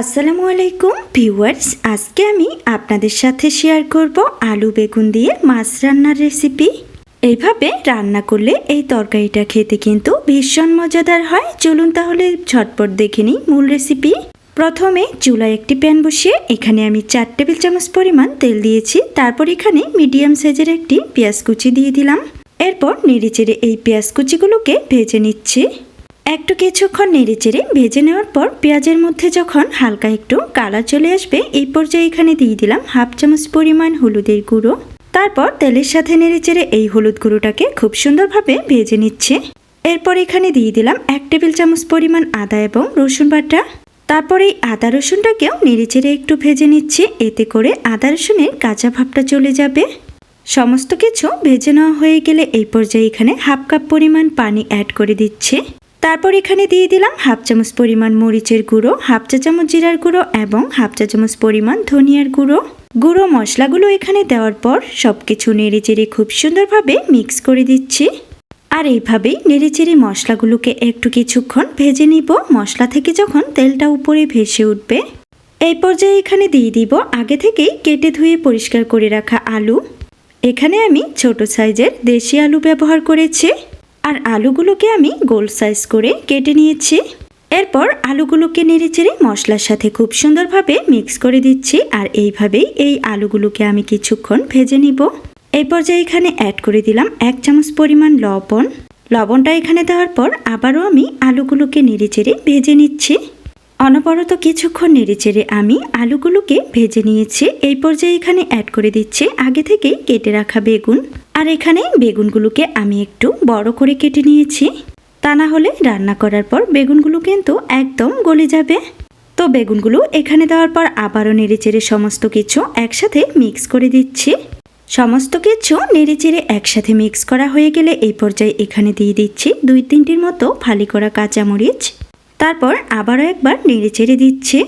আসসালামু আলাইকুম ভিউয়ার্স, আজকে আমি আপনাদের সাথে শেয়ার করব আলু বেগুন দিয়ে মাছ রান্নার রেসিপি। এইভাবে রান্না করলে এই তরকারিটা খেতে কিন্তু ভীষণ মজাদার হয়। চলুন তাহলে ঝটপট দেখে নিই মূল রেসিপি। প্রথমে চুলায় একটি প্যান বসিয়ে এখানে আমি চার টেবিল চামচ পরিমাণ তেল দিয়েছি। তারপর এখানে মিডিয়াম সাইজের একটি পেঁয়াজ কুচি দিয়ে দিলাম। এরপর নেড়েচেড়ে এই পেঁয়াজ কুচিগুলোকে ভেজে নিচ্ছি। একটু কিছুক্ষণ নেড়েচেড়ে ভেজে নেওয়ার পর পেঁয়াজের মধ্যে যখন হালকা একটু কালার চলে আসবে, এই পর্যায়ে এখানে দিয়ে দিলাম হাফ চামচ পরিমাণ হলুদের গুঁড়ো। তারপর তেলের সাথে নেড়েচেড়ে এই হলুদ গুঁড়োটাকে খুব সুন্দরভাবে ভেজে নিচ্ছে। এরপর এখানে দিয়ে দিলাম এক টেবিল চামচ পরিমাণ আদা এবং রসুন বাটা। তারপর এই আদা রসুনটাকেও নেড়েচেড়ে একটু ভেজে নিচ্ছে, এতে করে আদা রসুনের কাঁচা ভাবটা চলে যাবে। সমস্ত কিছু ভেজে নেওয়া হয়ে গেলে এই পর্যায়ে এখানে হাফ কাপ পরিমাণ পানি অ্যাড করে দিচ্ছে। তারপর এখানে দিয়ে দিলাম হাফ চামচ পরিমাণ মরিচের গুঁড়ো, হাফ চা চামচ জিরার গুঁড়ো এবং হাফ চা চামচ পরিমাণ ধনিয়ার গুঁড়ো। গুঁড়ো মশলাগুলো এখানে দেওয়ার পর সব কিছু নেড়ে চেড়ে খুব সুন্দরভাবে মিক্স করে দিচ্ছি। আর এইভাবেই নেড়ে চেড়ে মশলাগুলোকে একটু কিছুক্ষণ ভেজে নিব। মশলা থেকে যখন তেলটা উপরে ভেসে উঠবে, এই পর্যায়ে এখানে দিয়ে দিব আগে থেকেই কেটে ধুয়ে পরিষ্কার করে রাখা আলু। এখানে আমি ছোট সাইজের দেশি আলু ব্যবহার করেছি। আর আলুগুলোকে আমি গোল সাইজ করে কেটে নিয়েছি। এরপর আলুগুলোকে নেড়ে চেড়ে মশলার সাথে খুব সুন্দরভাবে মিক্স করে দিচ্ছি আর এইভাবেই এই আলুগুলোকে আমি কিছুক্ষণ ভেজে নিব। এই পর্যায়ে এখানে অ্যাড করে দিলাম এক চামচ পরিমাণ লবণ। লবণটা এখানে দেওয়ার পর আবারও আমি আলুগুলোকে নেড়ে চেড়ে ভেজে নিচ্ছি। অনবরত কিছুক্ষণ নেড়ে নেড়েচেড়ে আমি আলুগুলোকে ভেজে নিয়েছি। এই পর্যায়ে এখানে অ্যাড করে দিচ্ছি আগে থেকেই কেটে রাখা বেগুন। আর এখানে বেগুনগুলোকে আমি একটু বড় করে কেটে নিয়েছি। তা না হলে রান্না করার পর বেগুনগুলো কিন্তু একদম গলে যাবে। তো বেগুনগুলো এখানে দেওয়ার পর আবারও নেড়েচেড়ে সমস্ত কিছু একসাথে মিক্স করে দিচ্ছি। সমস্ত কিছু নেড়েচেড়ে একসাথে মিক্স করা হয়ে গেলে এই পর্যায়ে এখানে দিয়ে দিচ্ছি দুই তিনটির মতো ফালি করা কাঁচামরিচ। তারপর আবারও একবার নেড়েচেড়ে দিচ্ছি।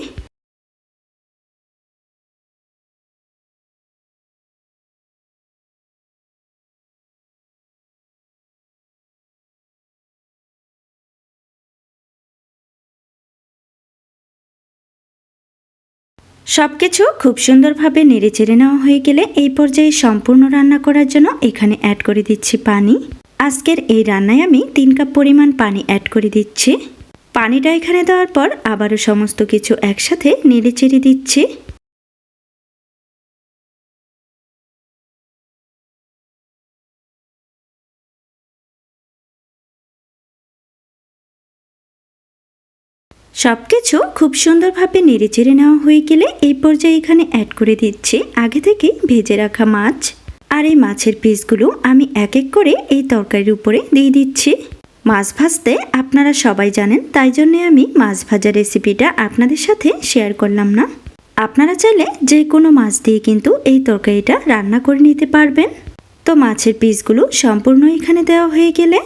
সব কিছু খুব সুন্দরভাবে নেড়ে চেড়ে নেওয়া হয়ে গেলে এই পর্যায়ে সম্পূর্ণ রান্না করার জন্য এখানে অ্যাড করে দিচ্ছি পানি। আজকের এই রান্নায় আমি তিন কাপ পরিমাণ পানি অ্যাড করে দিচ্ছি। পানিটা এখানে দেওয়ার পর আবারও সমস্ত কিছু একসাথে নেড়ে চেড়ে দিচ্ছি। সব কিছু খুব সুন্দরভাবে নেড়ে চেড়ে নেওয়া হয়ে গেলে এই পর্যায়ে এখানে অ্যাড করে দিচ্ছি আগে থেকে ভেজে রাখা মাছ। আর এই মাছের পিসগুলো আমি এক এক করে এই তরকারির উপরে দিয়ে দিচ্ছি। মাছ ভাজতে আপনারা সবাই জানেন, তাই জন্যে আমি মাছ ভাজা রেসিপিটা আপনাদের সাথে শেয়ার করলাম না। আপনারা চাইলে যে কোনো মাছ দিয়ে কিন্তু এই তরকারিটা রান্না করে নিতে পারবেন। তো মাছের পিসগুলো সম্পূর্ণ এখানে দেওয়া হয়ে গেলে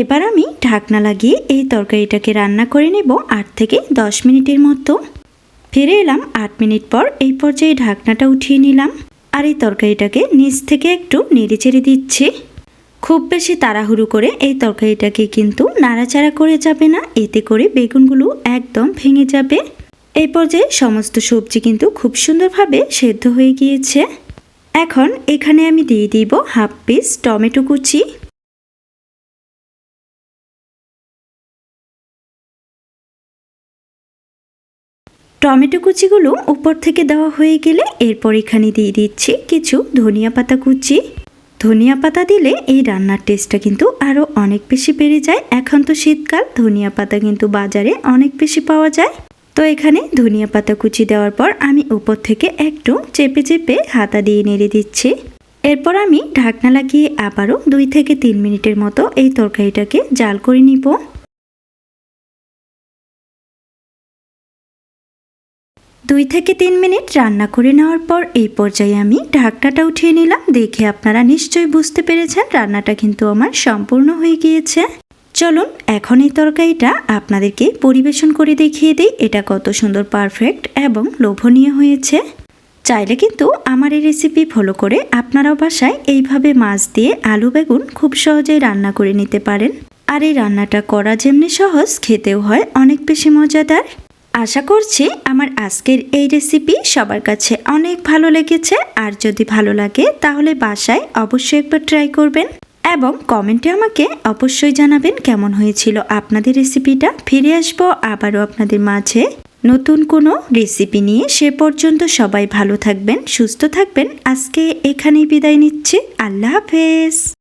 এবার আমি ঢাকনা লাগিয়ে এই তরকারিটাকে রান্না করে নেব আট থেকে দশ মিনিটের মতো। ফিরে এলাম আট মিনিট পর এই পর্যায়ে ঢাকনাটা উঠিয়ে নিলাম আর এই তরকারিটাকে নিচ থেকে একটু নেড়ে চেড়ে দিচ্ছি। খুব বেশি তাড়াহুড়ো করে এই তরকারিটাকে কিন্তু নাড়াচাড়া করে যাবে না, এতে করে বেগুনগুলো একদম ভেঙে যাবে। এই পর্যায়ে সমস্ত সবজি কিন্তু খুব সুন্দরভাবে সেদ্ধ হয়ে গিয়েছে। এখন এখানে আমি দিয়ে দিব হাফ পিস টমেটো কুচি। টমেটো কুচিগুলো উপর থেকে দেওয়া হয়ে গেলে এরপর এখানে দিয়ে দিচ্ছি কিছু ধনিয়া পাতা কুচি। ধনিয়া পাতা দিলে এই রান্নার টেস্টটা কিন্তু আরও অনেক বেশি বেড়ে যায়। এখন তো শীতকাল, ধনিয়া পাতা কিন্তু বাজারে অনেক বেশি পাওয়া যায়। তো এখানে ধনিয়া পাতা কুচি দেওয়ার পর আমি উপর থেকে একটু চেপে চেপে হাতা দিয়ে নেড়ে দিচ্ছি। এরপর আমি ঢাকনা লাগিয়ে আবারও দুই থেকে তিন মিনিটের মতো এই তরকারিটাকে জাল করে নিব। দুই থেকে তিন মিনিট রান্না করে নেওয়ার পর এই পর্যায়ে আমি ঢাকনাটা উঠিয়ে নিলাম। দেখে আপনারা নিশ্চয়ই বুঝতে পেরেছেন রান্নাটা কিন্তু আমার সম্পূর্ণ হয়ে গিয়েছে। চলুন, এখন এই তরকারিটা আপনাদেরকে পরিবেশন করে দেখিয়ে দিই এটা কত সুন্দর পারফেক্ট এবং লোভনীয় হয়েছে। চাইলে কিন্তু আমার এই রেসিপি ফলো করে আপনারাও বাসায় এইভাবে মাছ দিয়ে আলু বেগুন খুব সহজেই রান্না করে নিতে পারেন। আর এই রান্নাটা করা যেমনি সহজ, খেতেও হয়, অনেক বেশি মজাদার। আশা করছি আমার আজকের এই রেসিপি সবার কাছে অনেক ভালো লেগেছে। আর যদি ভালো লাগে, তাহলে বাসায় অবশ্যই একবার ট্রাই করবেন। এবং কমেন্টে আমাকে অবশ্যই জানাবেন কেমন হয়েছিল আপনাদের রেসিপিটা ফিরে আসব আবারও আপনাদের মাঝে। নতুন কোনো রেসিপি নিয়ে সে পর্যন্ত সবাই ভালো থাকবেন, সুস্থ থাকবেন। আজকে এখানেই বিদায় নিচ্ছি। আল্লাহ হাফেজ।